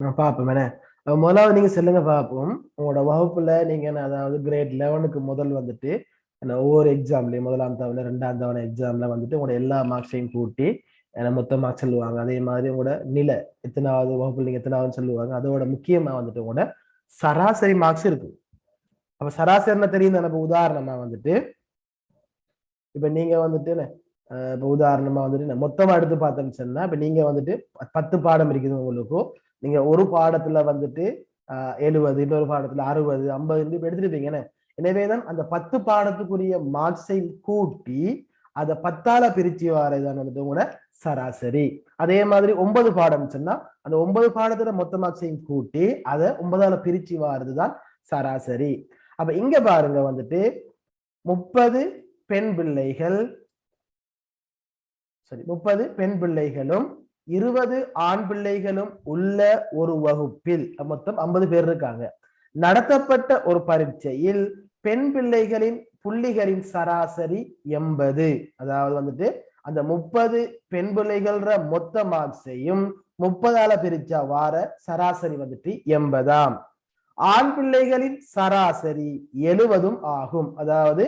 பார்ப்போம் முதலாவது நீங்க சொல்லுங்க பார்ப்போம். உங்களோட வகுப்புல நீங்க என்ன அதாவது கிரேட் லெவனுக்கு முதல் வந்துட்டு என்ன ஒவ்வொரு எக்ஸாம்லயும் முதலாம் தவணை ரெண்டாம் தவணை எக்ஸாம்ல வந்துட்டு உங்களோட எல்லா மார்க்ஸையும் கூட்டி என்ன மொத்த மார்க்ஸ் சொல்லுவாங்க. அதே மாதிரி உங்களோட நிலை எத்தனாவது வகுப்புல நீங்க எத்தனாவது சொல்லுவாங்க. அதோட முக்கியமா வந்துட்டு உங்களோட சராசரி மார்க்ஸ் இருக்கு. அப்ப சராசரினா தெரியும் தானே உதாரணமா வந்துட்டு இப்ப நீங்க வந்துட்டு என்ன, இப்ப உதாரணமா வந்துட்டு என்ன, மொத்தமா எடுத்து பார்த்தோம்னு சொன்னா இப்ப நீங்க வந்துட்டு பத்து பாடம் இருக்குது உங்களுக்கும். நீங்க ஒரு பாடத்துல வந்துட்டு ஆஹ் எழுபது இன்னொரு பாடத்துல அறுபது ஐம்பது இப்படி எடுத்துருப்பீங்க எனவேதான் அந்த பத்து பாடத்துக்குரிய மார்க்ஸை கூட்டி அதை பத்தால பிரிச்சு வரதான் வந்துட்டு உங்களோட சராசரி. அதே மாதிரி ஒன்பது பாடம் சொன்னா அந்த ஒன்பது பாடத்துல மொத்த மார்க்ஸையும் கூட்டி அதை ஒன்பதால பிரிச்சு வாரதுதான் சராசரி. அப்ப இங்க பாருங்க வந்துட்டு முப்பது பெண் பிள்ளைகள் சரி முப்பது பெண் பிள்ளைகளும் இருபது ஆண் பிள்ளைகளும் உள்ள ஒரு வகுப்பில் மொத்தம் ஐம்பது பேர் இருக்காங்க. நடத்தப்பட்ட ஒரு பரீட்சையில் பெண் பிள்ளைகளின் புள்ளிகளின் சராசரி எண்பது. அதாவது வந்துட்டு அந்த முப்பது பெண் பிள்ளைகள்ற மொத்த மார்க்ஸையும் முப்பதால பிரிச்சா வார சராசரி வந்துட்டு எண்பதாம். ஆண் பிள்ளைகளின் சராசரி எழுவதும் ஆகும். அதாவது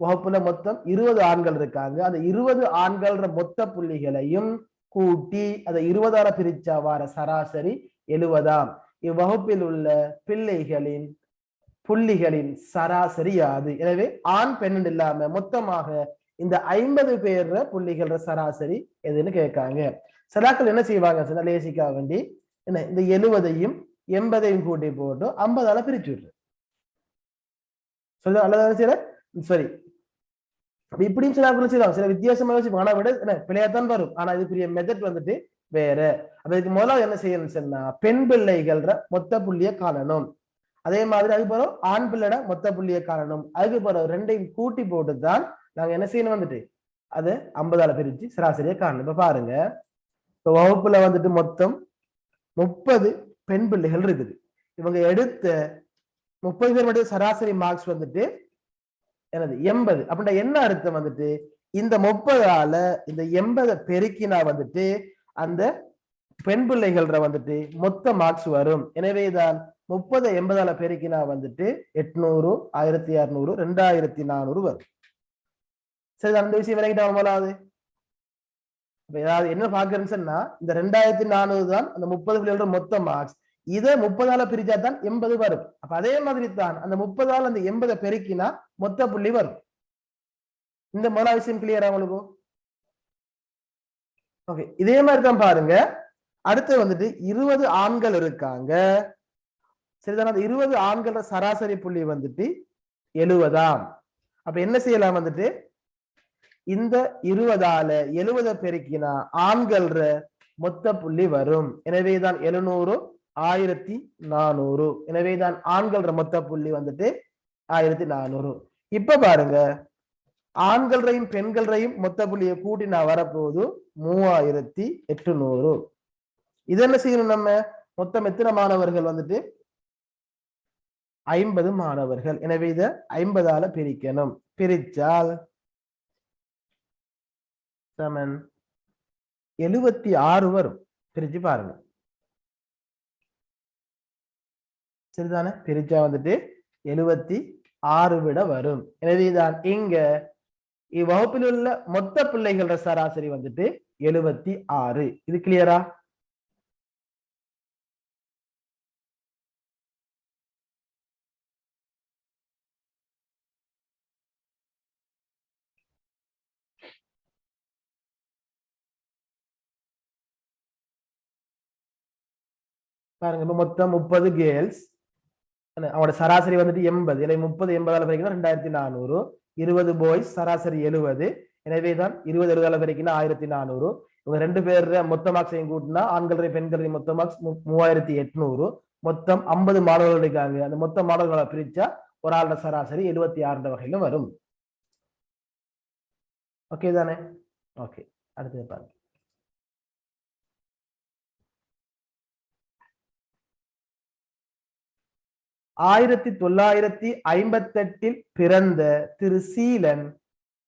வகுப்புல மொத்தம் இருபது ஆண்கள் இருக்காங்க. அந்த இருபது ஆண்கள்ற மொத்த புள்ளிகளையும் கூட்டி அதை இருபதால பிரிச்சா வார சராசரி எழுவதாம். இவ்வகுப்பில் உள்ள பிள்ளைகளின் புள்ளிகளின் சராசரி யாது? எனவே ஆண் பெண் இல்லாம மொத்தமாக இந்த ஐம்பது பேர்ற புள்ளிகள சராசரி எதுன்னு கேட்காங்க. சிலாக்கள் என்ன செய்வாங்க சொன்னா லேசிக்கா வேண்டி என்ன இந்த எழுவதையும் எண்பதையும் கூட்டி போட்டு ஐம்பதால பிரிச்சு விடுறது சொல்லுங்க அல்லது சரி இப்படின்னு சொன்னா இப்படியும் சில செய்வாங்க சில வித்தியாசமா வச்சு ஆனா விட என்ன பிள்ளையாத்தான் வரும். ஆனா இதுக்குரிய மெத்தட் வந்துட்டு வேற. அப்ப இதுக்கு முதல்ல என்ன செய்யணும்னு சொன்னா பெண் பிள்ளைகள்ற மொத்த புள்ளிய காணணும். அதே மாதிரி அதுக்கு பிறகு ஆண் பிள்ளைட மொத்த புள்ளிய காணணும். அதுக்கு பிறகு ரெண்டையும் கூட்டி போட்டு தான் நாங்க என்ன செய்யணும் வந்துட்டு? அது ஐம்பதால பிரிச்சு சராசரியா காணணும். இப்ப பாருங்க. இப்ப வகுப்புல வந்துட்டு மொத்தம் முப்பது பெண் பிள்ளைகள் இருக்குது. இவங்க எடுத்த முப்பது பேர் மட்டும் சராசரி மார்க்ஸ் வந்துட்டு எனது எண்பது. அப்படின்னா என்ன அர்த்தம் வந்துட்டு? இந்த முப்பதால இந்த எண்பதை பெருக்கினா வந்துட்டு அந்த பெண் பிள்ளைகள்ற வந்துட்டு மொத்த மார்க்ஸ் வரும். எனவேதான் முப்பது எண்பதால பெருக்கினா வந்துட்டு எட்நூறு ஆயிரத்தி அறுநூறு ரெண்டாயிரத்தி நானூறு வரும். சரி அந்த விஷயம் விளங்கிட்டா போலாது இப்ப ஏதாவது என்ன பாக்குறேன்னு சொன்னா இந்த ரெண்டாயிரத்தி நானூறு தான் அந்த முப்பது பிள்ளைகளோட மொத்த மார்க்ஸ் இதை முப்பதால பிரிச்சா தான் எண்பது வரும். அப்ப அதே மாதிரி தான் அந்த முப்பதால அந்த எண்பதை பெருக்கினா மொத்த புள்ளி வரும். இந்த முதல் விஷயம் கிளியரா உங்களுக்கு? ஓகே இதே மாதிரி தான் பாருங்க. அடுத்து வந்துட்டு இருபது ஆண்கள் இருக்காங்க. சரிதான? அந்த இருபது ஆண்களோட சராசரி புள்ளி வந்துட்டு எழுவதாம். அப்ப என்ன செய்யலாம் வந்துட்டு? இந்த இருபதால எழுவதை பெருக்கினா ஆண்கள் மொத்த புள்ளி வரும். எனவேதான் எழுநூறு ஆயிரத்தி நானூறு. எனவே தான் ஆண்கள் மொத்த புள்ளி வந்துட்டு ஆயிரத்தி நானூறு. இப்ப பாருங்க ஆண்கள்ரையும் பெண்கள்ரையும் மொத்த புள்ளியை கூட்டி நான் வரப்போகுது மூவாயிரத்தி எட்டுநூறு. இது என்ன செய்யணும் நம்ம? மொத்தம் எத்தனை மாணவர்கள் வந்துட்டு? ஐம்பது மாணவர்கள். எனவே இத ஐம்பதால பிரிக்கணும். பிரிச்சால் சமன் எழுபத்தி ஆறு வரும். பிரிச்சு பாருங்க. சரிதானே பிரிச்சா வந்துட்டு எழுபத்தி ஆறு விட வரும். எனவேதான் இங்க இவ்வகுப்பில் உள்ள மொத்த பிள்ளைகளோட சராசரி வந்துட்டு எழுபத்தி ஆறு. இது கிளியரா பாருங்க மொத்தம் முப்பது கேர்ள்ஸ் அவனோட சராசரி வந்துட்டு எண்பது. இல்லை முப்பது எண்பதால பிறகு ரெண்டாயிரத்தி நானூறு. இருபது பாய்ஸ் சராசரி எழுபது. எனவே தான் இருபது எழுபதால வரைக்கும் ஆயிரத்தி நானூறு. இவங்க ரெண்டு பேர் மொத்த மார்க்ஸையும் கூட்டினா ஆண்கள் பெண்கள் மொத்த மார்க்ஸ் மூவாயிரத்தி எட்நூறு. மொத்தம் ஐம்பது மாணவர்கள் இருக்காங்க. அந்த மொத்த மாணவர்களை பிரிச்சா ஒரு ஆளோட சராசரி எழுபத்தி ஆறு வகையிலும் வரும். ஓகே தானே? ஓகே அடுத்தது பாருங்க. ஆயிரத்தி தொள்ளாயிரத்தி ஐம்பத்தெட்டில் பிறந்த திரு சீலன்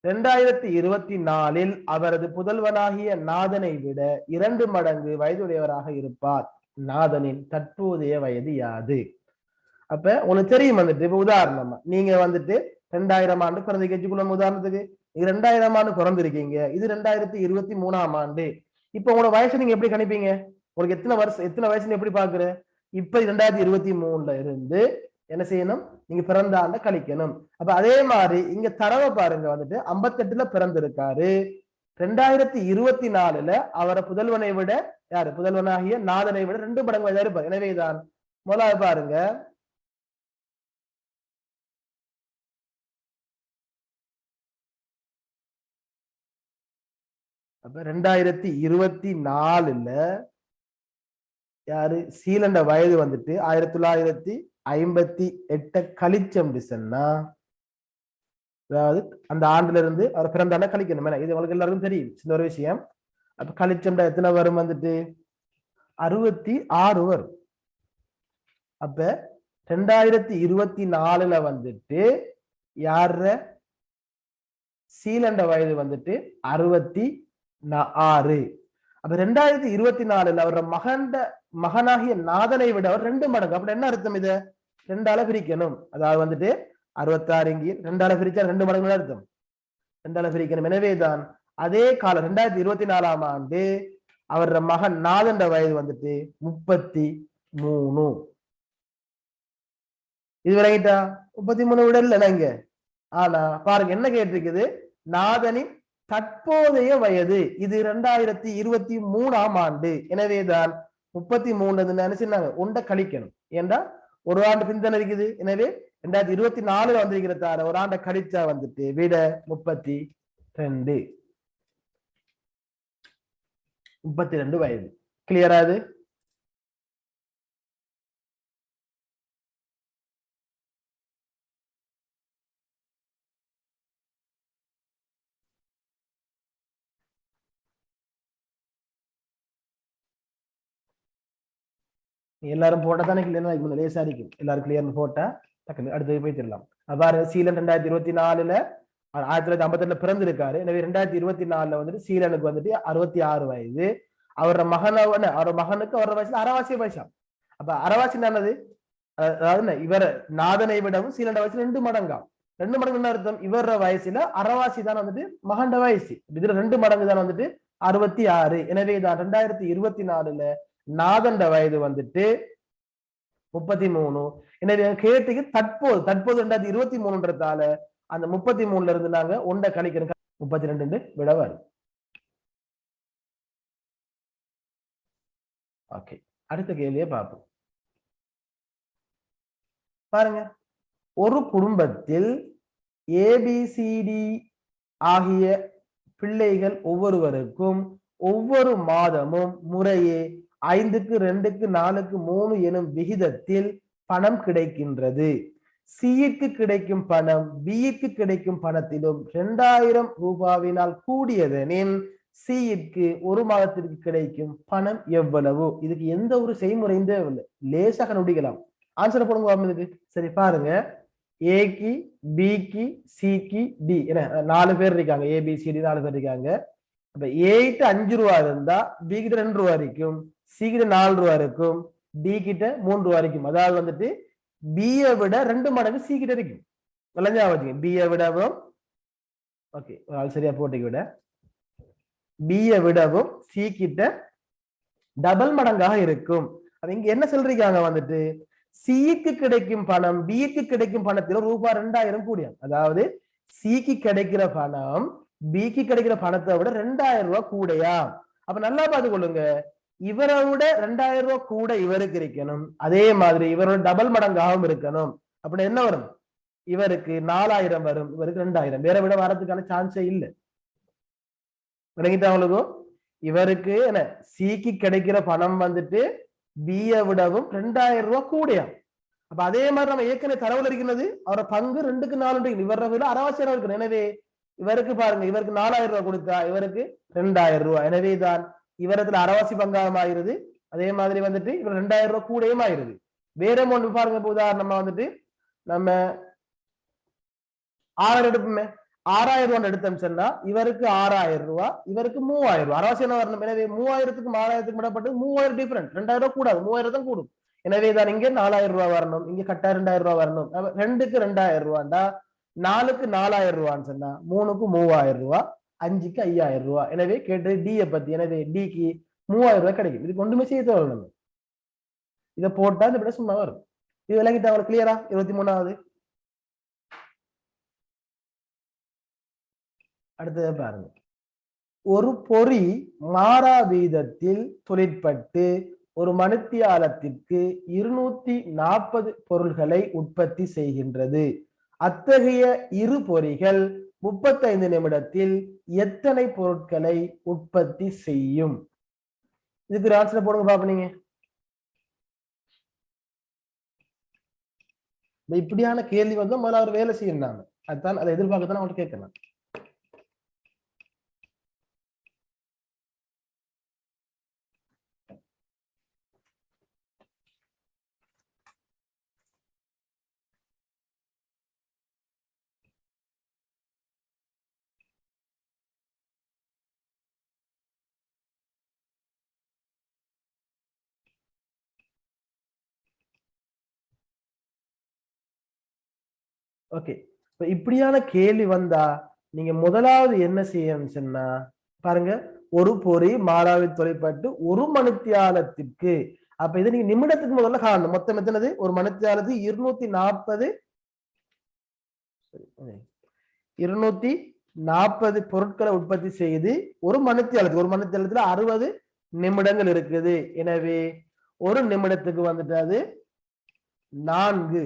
இரண்டாயிரத்தி இருபத்தி நாலில் அவரது புதல்வனாகிய நாதனை விட இரண்டு மடங்கு வயதுடையவராக இருப்பார். நாதனின் தற்போதைய வயது யாது? அப்ப உனக்கு தெரியும் வந்துட்டு இப்ப உதாரணமா நீங்க வந்துட்டு ரெண்டாயிரம் ஆண்டு பிறந்த கட்சிக்குள்ள உதாரணத்துக்கு நீங்க ரெண்டாயிரம் ஆண்டு பிறந்திருக்கீங்க. இது ரெண்டாயிரத்தி இருபத்தி மூணாம் ஆண்டு. இப்ப உங்களோட வயசு நீங்க எப்படி கணிப்பீங்க? உங்களுக்கு எத்தனை வருஷம் எத்தனை வயசுன்னு எப்படி பாக்குற? இப்ப இரண்டாயிரத்தி இருபத்தி மூணுல இருந்து என்ன செய்யணும்? நீங்க பிறந்த ஆண்ட கழிக்கணும். அப்ப அதே மாதிரி இங்க தரவை பாருங்க வந்துட்டு ஐம்பத்தெட்டுல பிறந்திருக்காரு. ரெண்டாயிரத்தி இருபத்தி நாலுல அவரை புதல்வனை விட யாரு? புதல்வனாகிய நாதனை விட ரெண்டு மடங்கு வயதா இருப்பார். எனவேதான் முதலாவது பாருங்க. அப்ப ரெண்டாயிரத்தி இருபத்தி நாலுல யாரு? சீலண்ட வயது வந்துட்டு ஆயிரத்தி தொள்ளாயிரத்தி ஐம்பத்தி எட்ட கழிச்சம் சொன்னா அதாவது அந்த ஆண்டுல இருந்து அவர் பிறந்தாண்ட கழிக்கணும். இது உங்களுக்கு எல்லாருக்கும் தெரியும். சின்ன ஒரு விஷயம். அப்ப கழிச்சம்டா எத்தனை வரும் வந்துட்டு? அறுபத்தி ஆறு வரும். அப்ப ரெண்டாயிரத்தி இருபத்தி நாலுல வந்துட்டு யார சீலண்ட வயது வந்துட்டு அறுபத்தி ஆறு. அப்ப ரெண்டாயிரத்தி இருபத்தி நாலுல அவரோட மகண்ட மகனாகிய நாதனை விட அவர் ரெண்டு மடங்கு. அப்படி என்ன அர்த்தம் இது? ரெண்டால பிரிக்கணும். அதாவது வந்துட்டு அறுபத்தாறு இங்கி ரெண்டால பிரிச்சா ரெண்டு மடங்கு அர்த்தம்? ரெண்டால பிரிக்கணும். எனவேதான் அதே காலம் ரெண்டாயிரத்தி இருபத்தி நாலாம் ஆண்டு அவரோட மகன் நாதண்ட வயது வந்துட்டு முப்பத்தி மூணு இது விளங்கிட்டா? முப்பத்தி மூணு விட இல்ல இங்க? ஆனா பாருங்க என்ன கேட்டிருக்குது? நாதனின் தற்போதைய வயது இது ரெண்டாயிரத்தி இருபத்தி மூணாம் ஆண்டு. எனவேதான் முப்பத்தி மூணு நினைச்சுனாங்க உண்டை கழிக்கணும். ஏண்டா? ஒரு ஆண்டு பின்தன இருக்குது. எனவே ரெண்டாயிரத்தி இருபத்தி நாலுல வந்திருக்கிறதால ஒரு ஆண்டை கழிச்சா வந்துட்டு விட முப்பத்தி ரெண்டு. முப்பத்தி ரெண்டு வயது. கிளியரா அது எல்லாரும் போட்டா தானே கிளியர் இருக்கும். லேசா இருக்கும். எல்லாரும் கிளியர்னு போட்டா டக்குனு அடுத்தது போய் தரலாம் அவ்வாறு சீலன் ரெண்டாயிரத்தி இருபத்தி நாலுல ஆயிரத்தி தொள்ளாயிரத்தி ஐம்பத்தி பிறந்திருக்காரு. எனவே ரெண்டாயிரத்தி இருபத்தி நாலுல வந்துட்டு சீலனுக்கு வந்துட்டு அறுபத்தி ஆறு வயது. அவரோட மகன அவரோட மகனுக்கு அவரோட வயசுல அறவாசி வயசாம் அப்ப அறவாசி என்னது? அதாவது இவர இவர் நாதனை விடவும் சீலண்ட வயசு ரெண்டு மடங்காம் ரெண்டு மடங்கு என்ன அர்த்தம்? இவர வயசுல அறவாசி தான் வந்துட்டு மகண்ட வயசு. இதுல ரெண்டு மடங்கு தான் வந்துட்டு அறுபத்தி ஆறு. எனவே தான் ரெண்டாயிரத்தி இருபத்தி நாலுல நாதண்ட வயது வந்துட்டு முப்பத்தி மூணு. என்ன கேட்டுக்கு தற்போது தற்போது ரெண்டாயிரத்தி இருபத்தி மூணுன்றதால அந்த முப்பத்தி மூணுல இருந்து நாங்க ஒன்றை கழிக்கிறோம் முப்பத்தி ரெண்டு விட வரும். ஓகே அடுத்த கேள்வியை பார்ப்போம். பாருங்க. ஒரு குடும்பத்தில் ஏபிசிடி ஆகிய பிள்ளைகள் ஒவ்வொருவருக்கும் ஒவ்வொரு மாதமும் முறையே ஐந்துக்கு ரெண்டுக்கு நாலுக்கு மூணு எனும் விகிதத்தில் பணம் கிடைக்கின்றது. சிக்கு கிடைக்கும் பணம் பிக்கு கிடைக்கும் பணத்திலும் இரண்டாயிரம் ரூபாவினால் கூடியதெனின் சிக்கு ஒரு மாதத்திற்கு கிடைக்கும் பணம் எவ்வளவு? இதுக்கு எந்த ஒரு செய்முறையும் தேவையில்லை. லேசாக நொடிக்கலாம். ஆன்சர் போடுங்க பாப்போம் இதுக்கு. சரி பாருங்க. ஏக்கு பிக்கு சிக்கு டி என்ன நாலு பேர் இருக்காங்க. ஏபிசிடி நாலு பேர் இருக்காங்க. அப்ப ஏகிட்ட அஞ்சு ரூபா இருந்தா பி கிட்ட ரெண்டு ரூபா இருக்கும் சி கிட்ட நாலு ரூபா இருக்கும் டி கிட்ட மூன்று ரூபா இருக்கும். அதாவது வந்துட்டு பிஏ விட ரெண்டு மடங்கு சி கிட்ட இருக்கும். நல்லா ஞாபகம் பிஏ விடவும் ஓகே சரியா போட்டிக்கு விட. பிஏ விடவும் சி கிட்ட டபுள் மடங்காக இருக்கும். அது இங்க என்ன சொல்றீங்க வந்துட்டு சிக்கு கிடைக்கும் பணம் பிக்கு கிடைக்கும் பணத்துல ரூபாய் ரெண்டாயிரம் கூடியம் அதாவது சிக்கு கிடைக்கிற பணம் பிக்கு கிடைக்கிற பணத்தை விட ரெண்டாயிரம் ரூபாய் கூடையா அப்ப நல்லா பார்த்து கொள்ளுங்க இவரை விட ரெண்டாயிரம் ரூபாய் கூட இவருக்கு இருக்கணும். அதே மாதிரி இவரோட டபுள் மடங்காகவும் இருக்கணும். அப்படி என்ன வரும்? இவருக்கு நாலாயிரம் வரும். இவருக்கு ரெண்டாயிரம். வேற விட வரதுக்கான சான்ஸே இல்லை. விளங்கிட்டாங்களுக்கோ இவருக்கு என்ன? சிக்கு கிடைக்கிற பணம் வந்துட்டு பிய விடவும் ரெண்டாயிரம் ரூபாய் கூடையா? அப்ப அதே மாதிரி நம்ம ஏற்கனவே தரவுல இருக்கிறது அவரோட பங்கு ரெண்டுக்கு நாலு இவர விட அறவாசியம் இருக்கணும். எனவே இவருக்கு பாருங்க இவருக்கு நாலாயிரம் ரூபாய் கொடுத்தா இவருக்கு ரெண்டாயிரம் ரூபாய். எனவே தான் இவரத்துல அறவாசி பங்காரம் ஆயிருது அதே மாதிரி வந்துட்டு இவர் ரெண்டாயிரம் ரூபாய் கூடயும் ஆயிருது வேற ஒன்று பாருங்க உதாரணமா வந்துட்டு நம்ம ஆறாயிரம் எடுப்போமே. ஆறாயிரம் ரூபாய் எடுத்தோம் சொன்னா இவருக்கு ஆறாயிரம் ரூபாய் இவருக்கு மூவாயிரம் ரூபாய் அரவாசி என்ன வரணும்? எனவே மூவாயிரத்துக்கும் ஆறாயிரத்துக்கு விடப்பட்டு மூவாயிரம் டிஃபரெண்ட் ரெண்டாயிரம் ரூபாய் கூடாது மூவாயிரம் தான் கூடும். எனவே தான் இங்க நாலாயிரம் ரூபாய் வரணும். இங்க கட்டா ரெண்டாயிரம் ரூபாய் வரணும். ரெண்டுக்கு ரெண்டாயிரம் ரூபாண்டா நாலுக்கு நாலாயிரம் ரூபான்னு சொன்னா மூணுக்கு மூவாயிரம் ரூபாய் அஞ்சுக்கு ஐயாயிரம் ரூபாய் எனவே கேட்டது டியை பத்தி. எனவே டிக்கு மூவாயிரம் ரூபாய் கிடைக்கும். இதுக்கு ஒன்றுமே செய்ய தேவை இதை போட்டா இந்த விட சும்மா வரும். இது விளங்கிட்டு அவங்களுக்கு கிளியரா இருபத்தி மூணாவது. அடுத்ததை பாருங்க. ஒரு பொறி மாறா வீதத்தில் தொழிற்பட்டு ஒரு மணித்தியாலத்திற்கு இருநூத்தி நாற்பது பொருள்களை உற்பத்தி செய்கின்றது. அத்தகைய இரு பொறிகள் முப்பத்தைந்து நிமிடத்தில் எத்தனை பொருட்களை உற்பத்தி செய்யும்? இதுக்கு ஒரு ஆன்சர் போடுங்க பாப்ப நீங்க. இப்படியான கேள்வி வந்து முதல்ல அவர் வேலை செய்யணும் அதுதான் அதை எதிர்பார்க்கத்தான் அவங்கள்ட்ட கேட்கலாம் ஓகே இப்ப இப்படியான கேள்வி வந்தா நீங்க முதலாவது என்ன செய்யணும் சொன்னா பாருங்க. ஒரு பொறி மாறாவி தொலைப்பட்டு ஒரு மணித்தியாலத்திற்கு. அப்ப இது நீங்க நிமிடத்துக்கு முதல்ல காணணும். மொத்தம் எத்தனது? ஒரு மணித்தியாலத்துக்கு இருநூத்தி நாற்பது இருநூத்தி நாற்பது பொருட்களை உற்பத்தி செய்து ஒரு மணித்தியாலத்துக்கு ஒரு மணித்தியாலத்துல அறுபது நிமிடங்கள் இருக்குது. எனவே ஒரு நிமிடத்துக்கு வந்துட்டு அது நான்கு.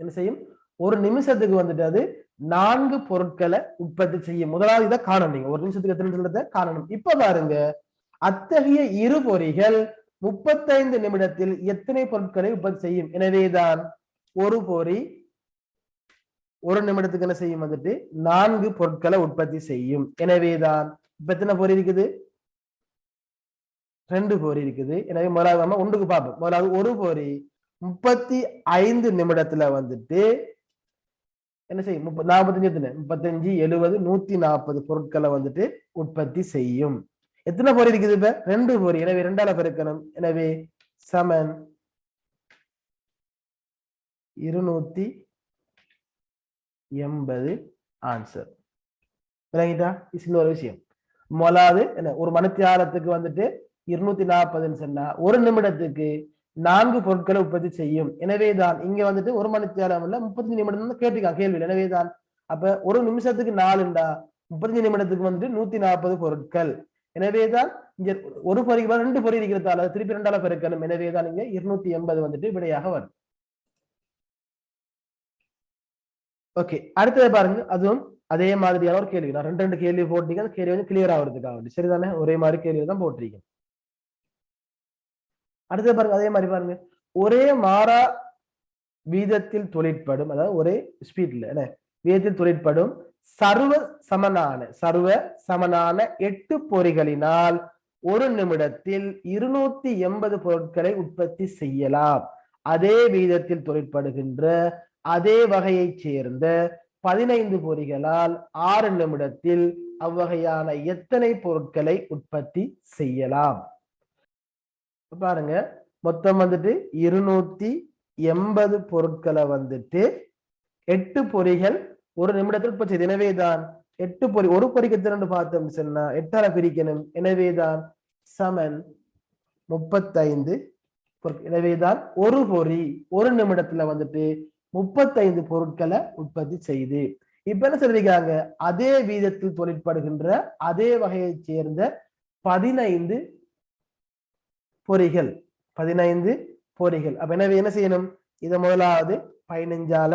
என்ன செய்யும்? ஒரு நிமிஷத்துக்கு வந்துட்டு அது நான்கு பொருட்களை உற்பத்தி செய்யும். முதலாவது இதை காணணும் நீங்க. ஒரு நிமிஷத்துக்கு எத்தனை நிமிஷத்தை காணணும்? இப்ப பாருங்க. அத்தகைய இரு பொறிகள் முப்பத்தைந்து நிமிடத்தில் எத்தனை பொருட்களை உற்பத்தி செய்யும்? எனவேதான் ஒரு பொறி ஒரு நிமிடத்துக்கு என்ன செய்யும் வந்துட்டு? நான்கு பொருட்களை உற்பத்தி செய்யும். எனவேதான். இப்ப எத்தனை பொறி இருக்குது? ரெண்டு பொறி இருக்குது. எனவே முதலாவது நம்ம ஒன்றுக்கு பார்ப்போம். முதலாவது ஒரு பொறி முப்பத்தி ஐந்து நிமிடத்துல வந்துட்டு என்ன செய்யும்? முப்ப நாற்பத்தஞ்சு எத்தனை? முப்பத்தஞ்சு எழுபது நூத்தி நாற்பது பொருட்களை வந்துட்டு உற்பத்தி செய்யும். எத்தனை பொறி இருக்குது இப்ப? ரெண்டு பொறி எனவே ரெண்டால பெருக்கணும் எனவே சமன் இருநூத்தி எண்பது ஆன்சர் விளங்கிட்டா? இன்னொரு விஷயம். முதலாவது என்ன ஒரு மணித்தியாலத்துக்கு வந்துட்டு இருநூத்தி நாற்பதுன்னு சொன்னா ஒரு நிமிடத்துக்கு நான்கு பொருட்களை உற்பத்தி செய்யும். எனவேதான் இங்க வந்துட்டு ஒரு மணித்தியாலம் இல்ல முப்பத்தஞ்சு நிமிடம் தான் கேட்டுக்கா கேள்வி எனவேதான் அப்ப ஒரு நிமிஷத்துக்கு நாலுண்டா முப்பத்தஞ்சு நிமிடத்துக்கு வந்துட்டு நூத்தி நாற்பது பொருட்கள். எனவேதான் இங்க ஒரு பொறி ரெண்டு பொறி இருக்கிறதால திருப்பி ரெண்டால பெருக்கணும். எனவேதான் இங்க இருநூத்தி எண்பது வந்துட்டு விடையாக வரும். ஓகே அடுத்தது பாருங்க. அதுவும் அதே மாதிரியான ஒரு கேள்வி. நான் ரெண்டு ரெண்டு கேள்வி போட்டீங்க. அந்த கேள்வி வந்து கிளியர் ஆகுறதுக்காக வேண்டி. சரிதானே? ஒரே மாதிரி கேள்வி தான் போட்டிருக்கேன். அடுத்தது பாருங்க அதே மாதிரி பாருங்க. ஒரே மாறா வீதத்தில் தொழிற்படும் அதாவது ஒரே ஸ்பீட்ல என்ன? வீதத்தில் தொழிற்படும் சர்வ சமனான சர்வ சமனான எட்டு பொறிகளினால் ஒரு நிமிடத்தில் இருநூத்தி எண்பது பொருட்களை உற்பத்தி செய்யலாம். அதே வீதத்தில் தொழிற்படுகின்ற அதே வகையைச் சேர்ந்த பதினைந்து பொறிகளால் ஆறு நிமிடத்தில் அவ்வகையான எத்தனை பொருட்களை உற்பத்தி செய்யலாம்? பாருங்க. மொத்தம் வந்துட்டு இருநூத்தி எண்பது பொருட்களை வந்துட்டு எட்டு பொறிகள் ஒரு நிமிடத்தில் போச்சு. எனவே எனவேதான் எட்டு பொறி ஒரு பொறிக்கு திரண்டு பார்த்தோம் சொன்னா எட்டால பிரிக்கணும். எனவேதான் சமன் முப்பத்தைந்து பொருட்கள். எனவேதான் ஒரு பொறி ஒரு நிமிடத்துல வந்துட்டு முப்பத்தைந்து பொருட்களை உற்பத்தி செய்து. இப்ப என்ன சொல்லியிருக்காங்க? அதே வீதத்தில் தொழிற்படுகின்ற அதே வகையைச் சேர்ந்த பதினைந்து பொறிகள். பதினைந்து பொறிகள். அப்ப எனவே என்ன செய்யணும்? இதை முதலாவது பதினஞ்சால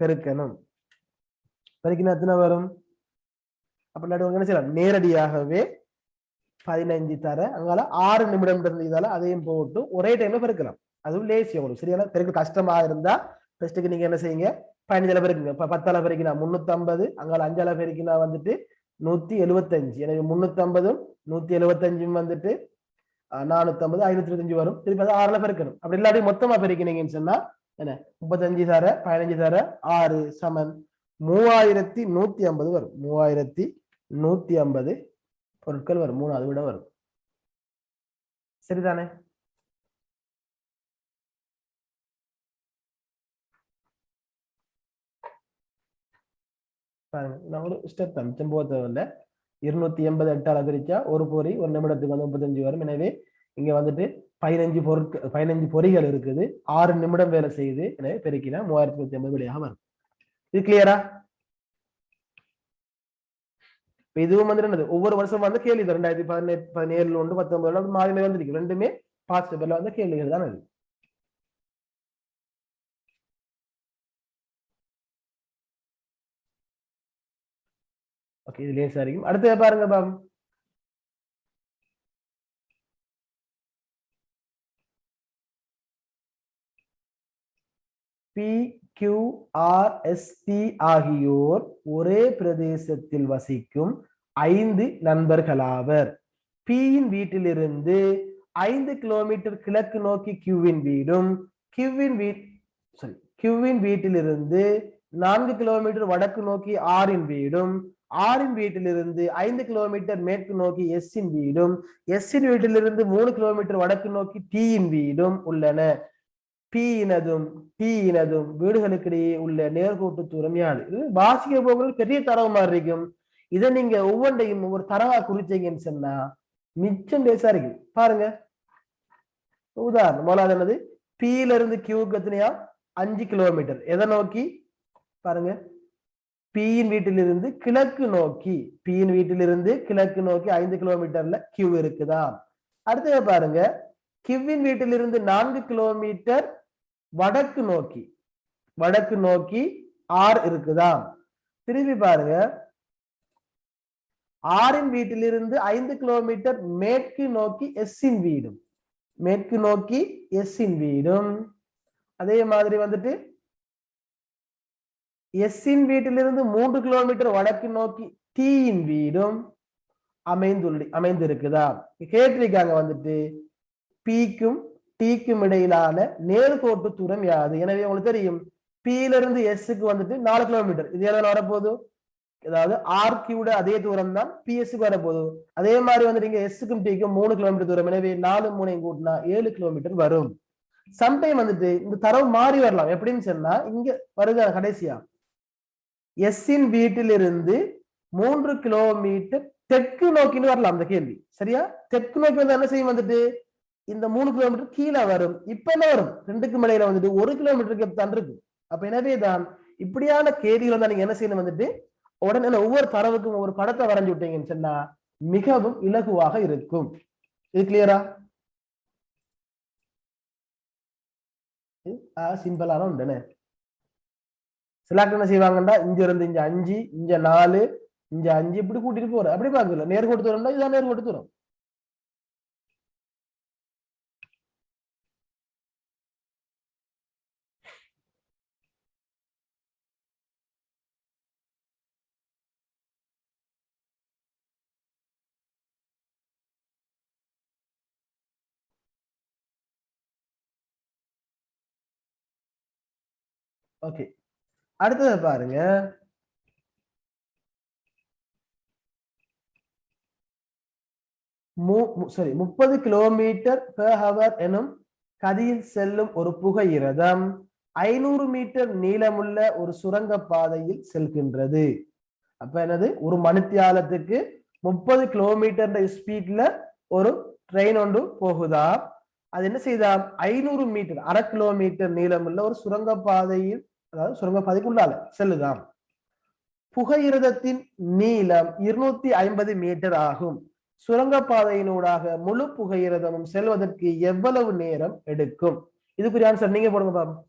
பெருக்கணும். பெருக்கினா எத்தனை வரும்? அப்ப என்ன செய்யலாம்? நேரடியாகவே பதினைஞ்சு தர அங்கால ஆறு நிமிடம் இருந்ததால அதையும் போட்டு ஒரே டைம்ல பெருக்கலாம். அதுவும் லேசி உங்களுக்கு சரியான பெருக்க கஷ்டமா இருந்தா பெஸ்ட்டுக்கு நீங்க என்ன செய்யுங்க? பதினஞ்சால பெருக்குங்க. இப்ப பத்தால பெருக்கினா முன்னூத்தி ஐம்பது அங்கால அஞ்சால பெருக்கினா வந்துட்டு நூத்தி எழுபத்தஞ்சு எனவே முன்னூத்தி ஐம்பதும் நூத்தி எழுபத்தஞ்சும் வந்துட்டு நானூத்தி ஐம்பது ஐநூத்தி இருபத்தஞ்சு வரும். திருப்பி அதை ஆறுல பெருக்கணும். அப்படி இல்லாட்டி மொத்தமா பெருக்கினீங்கன்னு சொன்னா என்ன முப்பத்தஞ்சு தர பதினஞ்சு தர ஆறு சமன் மூவாயிரத்தி நூத்தி ஐம்பது வரும். மூவாயிரத்தி நூத்தி ஐம்பது பொருட்கள் வரும். மூணு அதை விட வரும். சரிதானே? பாருங்க. நான் ஒரு ஸ்டெப் தான் மிச்சம் போக தேவையில்ல இருநூத்தி எண்பது எட்டால் அதிரிச்சா ஒரு பொறி ஒரு நிமிடத்துக்கு வந்து முப்பத்தஞ்சு வரும். எனவே இங்க வந்துட்டு பதினஞ்சு பொருட்கள் பதினஞ்சு பொறிகள் இருக்குது. ஆறு நிமிடம் வேலை செய்யுது. எனவே பெருக்கினா மூவாயிரத்தி நூத்தி ஐம்பது வெளியாக வரும். இது கிளியரா இதுவும் வந்து என்னது? ஒவ்வொரு வருஷம் வந்து கேள்வி ரெண்டாயிரத்தி பதினெட்டு பதினேழுல ஒன்று பத்தொன்பதுல மாறி வந்துருக்கு. ரெண்டுமே பாஸ்ட் பேப்பர்ல வந்து கேள்விகள் தான் அது. ஓகே இது லேசா இருக்கும் அடுத்தது பாருங்க பாம் பி கியூ ஆர் எஸ்டி ஆகியோர் ஒரே பிரதேசத்தில் வசிக்கும் ஐந்து நண்பர்களாவர். பியின் வீட்டிலிருந்து ஐந்து கிலோமீட்டர் கிழக்கு நோக்கி கியூவின் வீடும் கியூவின் வீட் சாரி கியூவின் வீட்டிலிருந்து நான்கு கிலோமீட்டர் வடக்கு நோக்கி ஆறின் வீடும் ஆறின் வீட்டிலிருந்து ஐந்து கிலோமீட்டர் மேற்கு நோக்கி எஸ்ஸின் வீடும் எஸ்ஸின் வீட்டிலிருந்து மூணு கிலோமீட்டர் வடக்கு நோக்கி டீயின் வீடும் உள்ளன. பி இனதும் டி இனதும் வீடுகளுக்கிடையே உள்ள நேர்கோட்டு தூரம் யாது இது வாசிக்க போகிறது பெரிய தரவு மாதிரி இருக்கும். இதை நீங்க ஒவ்வொன்றையும் ஒரு தரவா குறிச்சீங்கன்னு சொன்னா மிச்சம் டேஸா இருக்கு. பாருங்க. உதாரணம் முதலாவது என்னது? பியில இருந்து கியூக்கு எத்தனையா? அஞ்சு கிலோமீட்டர். எதை நோக்கி? பாருங்க. பியின் வீட்டிலிருந்து கிழக்கு நோக்கி பியின் வீட்டிலிருந்து கிழக்கு நோக்கி ஐந்து கிலோமீட்டர்ல கியூ இருக்குதா? அடுத்தது பாருங்க. கிவ்வின் வீட்டிலிருந்து நான்கு கிலோமீட்டர் வடக்கு நோக்கி வடக்கு நோக்கி ஆர் இருக்குதா? திரும்பி பாருங்க. ஆறின் வீட்டிலிருந்து ஐந்து கிலோமீட்டர் மேற்கு நோக்கி எஸ்ஸின் வீடும். மேற்கு நோக்கி எஸ்ஸின் வீடும். அதே மாதிரி வந்துட்டு எஸ்ஸின் வீட்டிலிருந்து மூன்று கிலோமீட்டர் வடக்கு நோக்கி டீயின் வீடும் அமைந்துள்ள அமைந்திருக்குதா? கேட்டிருக்காங்க வந்துட்டு. பிக்கும் டிக்கும் இடையிலான நேர்கோட்டு தூரம் யாது? எனவே உங்களுக்கு தெரியும் பியில இருந்து எஸ்ஸுக்கு வந்துட்டு நாலு கிலோமீட்டர் இது எதாவது வரப்போகுது? அதாவது ஆர்கியூட அதே தூரம் தான் பிஎஸ்க்கு வரப்போகுது. அதே மாதிரி வந்துட்டு இங்க எஸ்ஸுக்கும் டிக்கும் மூணு கிலோமீட்டர் தூரம். எனவே நாலு மூணையும் கூட்டினா ஏழு கிலோமீட்டர் வரும். சம்டைம் வந்துட்டு இந்த தரவு மாறி வரலாம். எப்படின்னு சொன்னா இங்க வருது கடைசியா. எஸ்ஸின் வீட்டிலிருந்து மூன்று கிலோமீட்டர் தெற்கு நோக்கின்னு வரலாம் அந்த கேள்வி. சரியா? தெற்கு நோக்கி வந்து என்ன செய்யும் வந்துட்டு? இந்த மூணு கிலோமீட்டர் கீழே வரும். இப்ப என்ன வரும்? ரெண்டுக்கு இடையில வந்துட்டு ஒரு கிலோமீட்டருக்கு தான் இருக்கு அப்ப எனவே தான் இப்படியான கேள்விகள் தான் நீங்க என்ன செய்யணும் வந்துட்டு? உடனே ஒவ்வொரு தரவுக்கும் ஒரு படத்தை வரைஞ்சு விட்டீங்கன்னு சொன்னா மிகவும் இலகுவாக இருக்கும். இது கிளியரா சிம்பிளான உண்டுன்னு சிலாக்கள் என்ன செய்வாங்கன்னா இங்க இருந்து இங்க அஞ்சு இங்க நாலு இங்க அஞ்சு இப்படி கூட்டிட்டு போற. அப்படி பாக்கல நேர்கோட்டு தூரம்னா இதான் நேர்கோட்டு தூரம். ஓகே அடுத்தது பாருங்க. சாரி முப்பது கிலோமீட்டர் பெர் ஹவர் எனும் கதியில் செல்லும் ஒரு புகையிரதம் ஐநூறு மீட்டர் நீளமுள்ள ஒரு சுரங்க பாதையில் செல்கின்றது. அப்ப என்னது? ஒரு மணித்தியாலத்துக்கு முப்பது கிலோமீட்டர் ஸ்பீட்ல ஒரு ட்ரெயின் ஒன்று போகுதா? அது என்ன செய்தா ஐநூறு மீட்டர் அரை கிலோமீட்டர் நீளமுள்ள ஒரு சுரங்க பாதையில் அதாவது சுரங்க பாதைக்குள்ளால செல்லுதாம். புகையிரதத்தின் நீளம் இருநூத்தி ஐம்பது மீட்டர் ஆகும். சுரங்கப்பாதையினூடாக முழு புகையிரதமும் செல்வதற்கு எவ்வளவு நேரம் எடுக்கும்? இதுக்குரிய ஆன்சர் நீங்க போடுங்க பாப்போம்